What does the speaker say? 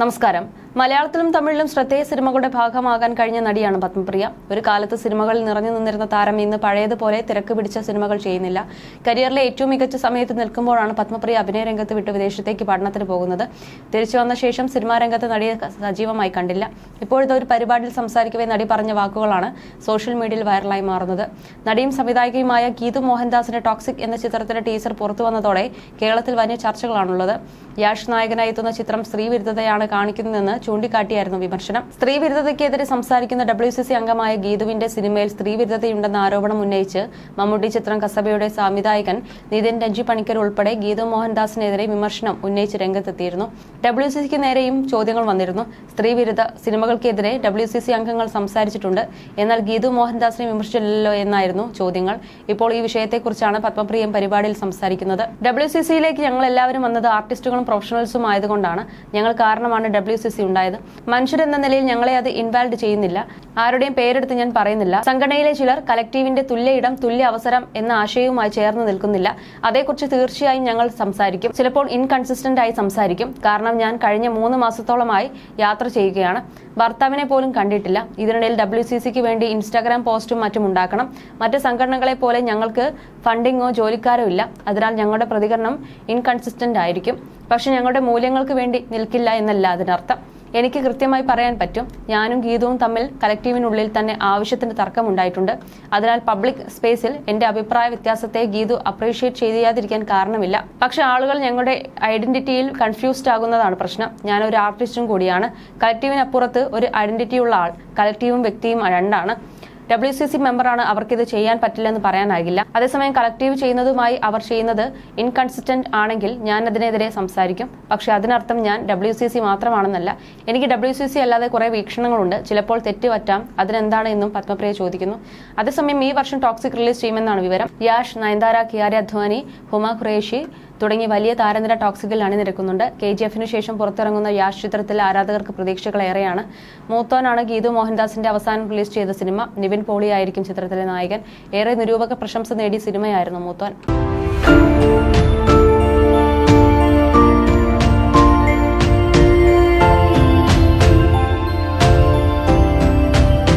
നമസ്കാരം. മലയാളത്തിലും തമിഴിലും ശ്രദ്ധേയ സിനിമകളുടെ ഭാഗമാകാൻ കഴിഞ്ഞ നടിയാണ് പത്മപ്രിയ. ഒരു കാലത്ത് സിനിമകളിൽ നിറഞ്ഞു നിന്നിരുന്ന താരം ഇന്ന് പഴയതുപോലെ തിരക്ക് പിടിച്ച സിനിമകൾ ചെയ്യുന്നില്ല. കരിയറിലെ ഏറ്റവും മികച്ച സമയത്ത് നിൽക്കുമ്പോഴാണ് പത്മപ്രിയ അഭിനയ രംഗത്ത് വിട്ട് വിദേശത്തേക്ക് പഠനത്തിന് പോകുന്നത്. തിരിച്ചു വന്ന ശേഷം സിനിമാ രംഗത്ത് നടിയെ സജീവമായി കണ്ടില്ല. ഇപ്പോഴത്തെ ഒരു പരിപാടിയിൽ സംസാരിക്കവേ നടി പറഞ്ഞ വാക്കുകളാണ് സോഷ്യൽ മീഡിയയിൽ വൈറലായി മാറുന്നത്. നടിയും സംവിധായകയുമായ ഗീതു മോഹൻദാസിന്റെ ടോക്സിക് എന്ന ചിത്രത്തിന്റെ ടീസർ പുറത്തു വന്നതോടെ കേരളത്തിൽ വലിയ ചർച്ചകളാണുള്ളത്. യാഷ് നായകനായി എത്തുന്ന ചിത്രം സ്ത്രീവിരുദ്ധതയാണ് കാണിക്കുന്നതെന്ന് ചൂണ്ടിക്കാട്ടിയായിരുന്നു വിമർശനം. സ്ത്രീവിരുദ്ധതയ്ക്കെതിരെ സംസാരിക്കുന്ന ഡബ്ല്യു സി സി അംഗമായ ഗീതുവിന്റെ സിനിമയിൽ സ്ത്രീവിരുദ്ധതയുണ്ടെന്ന ആരോപണം ഉന്നയിച്ച് മമ്മൂട്ടി ചിത്രം കസബയുടെ സംവിധായകൻ നിതിൻ രഞ്ജി പണിക്കർ ഉൾപ്പെടെ ഗീതു മോഹൻദാസിനെതിരെ വിമർശനം ഉന്നയിച്ച് രംഗത്തെത്തിയിരുന്നു. ഡബ്ല്യു സി സിക്ക് നേരെയും ചോദ്യങ്ങൾ വന്നിരുന്നു. സ്ത്രീവിരുദ്ധ സിനിമകൾക്കെതിരെ ഡബ്ല്യു സി സി അംഗങ്ങൾ സംസാരിച്ചിട്ടുണ്ട്. എന്നാൽ ഗീതു മോഹൻദാസിനെ വിമർശിച്ചില്ലല്ലോ എന്നായിരുന്നു ചോദ്യങ്ങൾ. ഇപ്പോൾ ഈ വിഷയത്തെക്കുറിച്ചാണ് പത്മപ്രിയം പരിപാടിയിൽ സംസാരിക്കുന്നത്. ഡബ്ല്യു സി സിയിലേക്ക് ഞങ്ങൾ എല്ലാവരും വന്നത് ആർട്ടിസ്റ്റുകളും പ്രൊഫഷണൽസും ആയതുകൊണ്ടാണ്. ഞങ്ങൾ കാരണമാണ് ഡബ്ല്യു സി സി ഉണ്ടായത്. മനുഷ്യരെന്ന നിലയിൽ ഞങ്ങളെ അത് ഇൻവാൾവ് ചെയ്യുന്നില്ല. ആരുടെയും പേരെടുത്ത് ഞാൻ പറയുന്നില്ല. സംഘടനയിലെ ചിലർ കലക്ടീവിന്റെ തുല്യ ഇടം തുല്യ അവസരം എന്ന ആശയവുമായി ചേർന്ന് നിൽക്കുന്നില്ല. അതേക്കുറിച്ച് തീർച്ചയായും ഞങ്ങൾ സംസാരിക്കും. ചിലപ്പോൾ ഇൻകൺസിസ്റ്റന്റ് ആയി സംസാരിക്കും. കാരണം ഞാൻ കഴിഞ്ഞ മൂന്ന് മാസത്തോളമായി യാത്ര ചെയ്യുകയാണ്. ഭർത്താവിനെ പോലും കണ്ടിട്ടില്ല. ഇതിനിടയിൽ ഡബ്ല്യു സി സിക്ക് വേണ്ടി ഇൻസ്റ്റാഗ്രാം പോസ്റ്റും മറ്റും ഉണ്ടാക്കണം. മറ്റ് സംഘടനകളെ പോലെ ഞങ്ങൾക്ക് ഫണ്ടിങ്ങോ ജോലിക്കാരോ ഇല്ല. അതിനാൽ ഞങ്ങളുടെ പ്രതികരണം ഇൻകൺസിസ്റ്റന്റ് ആയിരിക്കും. പക്ഷെ ഞങ്ങളുടെ മൂല്യങ്ങൾക്ക് വേണ്ടി നിൽക്കില്ല എന്നല്ല അതിനർത്ഥം. എനിക്ക് കൃത്യമായി പറയാൻ പറ്റും. ഞാനും ഗീതവും തമ്മിൽ കലക്റ്റീവിനുള്ളിൽ തന്നെ ആവശ്യത്തിന് തർക്കമുണ്ടായിട്ടുണ്ട് അതിനാൽ പബ്ലിക് സ്പേസിൽ എന്റെ അഭിപ്രായ വ്യത്യാസത്തെ ഗീതു അപ്രീഷിയേറ്റ് ചെയ്യാതിരിക്കാൻ കാരണമില്ല. പക്ഷെ ആളുകൾ ഞങ്ങളുടെ ഐഡന്റിറ്റിയിൽ കൺഫ്യൂസ്ഡ് ആകുന്നതാണ് പ്രശ്നം. ഞാൻ ഒരു ആർട്ടിസ്റ്റും കൂടിയാണ്. കലക്റ്റീവിനപ്പുറത്ത് ഒരു ഐഡന്റിറ്റിയുള്ള ആൾ കലക്റ്റീവും വ്യക്തിയും രണ്ടാണ്. ഡബ്ല്യു സി സി മെമ്പറാണ് അവർക്കിത് ചെയ്യാൻ പറ്റില്ലെന്ന് പറയാനാകില്ല. അതേസമയം കളക്റ്റീവ് ചെയ്യുന്നതുമായി അവർ ചെയ്യുന്നത് ഇൻകൺസിസ്റ്റന്റ് ആണെങ്കിൽ ഞാൻ അതിനെതിരെ സംസാരിക്കും. പക്ഷേ അതിനർത്ഥം ഞാൻ ഡബ്ല്യു സി സി മാത്രമാണെന്നല്ല. എനിക്ക് ഡബ്ല്യു സി സി അല്ലാതെ കുറെ വീക്ഷണങ്ങളുണ്ട്. ചിലപ്പോൾ തെറ്റുപറ്റാം അതിനെന്താണ് എന്നും പത്മപ്രിയ ചോദിക്കുന്നു. അതേസമയം ഈ വർഷം ടോക്സിക് റിലീസ് ചെയ്യുമെന്നാണ് വിവരം. യാഷ് നയൻതാര കിയാരി അധ്വാനി ഹുമ ഖുറേഷി തുടങ്ങി വലിയ താരനിര ടോക്സിക്കിൽ അണിനിരക്കുന്നുണ്ട്. കെ ജി എഫിന് ശേഷം പുറത്തിറങ്ങുന്ന യാഷ് ചിത്രത്തിൽ ആരാധകർക്ക് പ്രതീക്ഷകൾ ഏറെയാണ്. മൂത്തോനാണ് ഗീതു മോഹൻദാസിന്റെ അവസാനം റിലീസ് ചെയ്ത സിനിമ. നിവിൻ പോളിയായിരിക്കും ചിത്രത്തിലെ നായകൻ. ഏറെ നിരൂപക പ്രശംസ നേടിയ സിനിമയായിരുന്നു മൂത്തോൻ.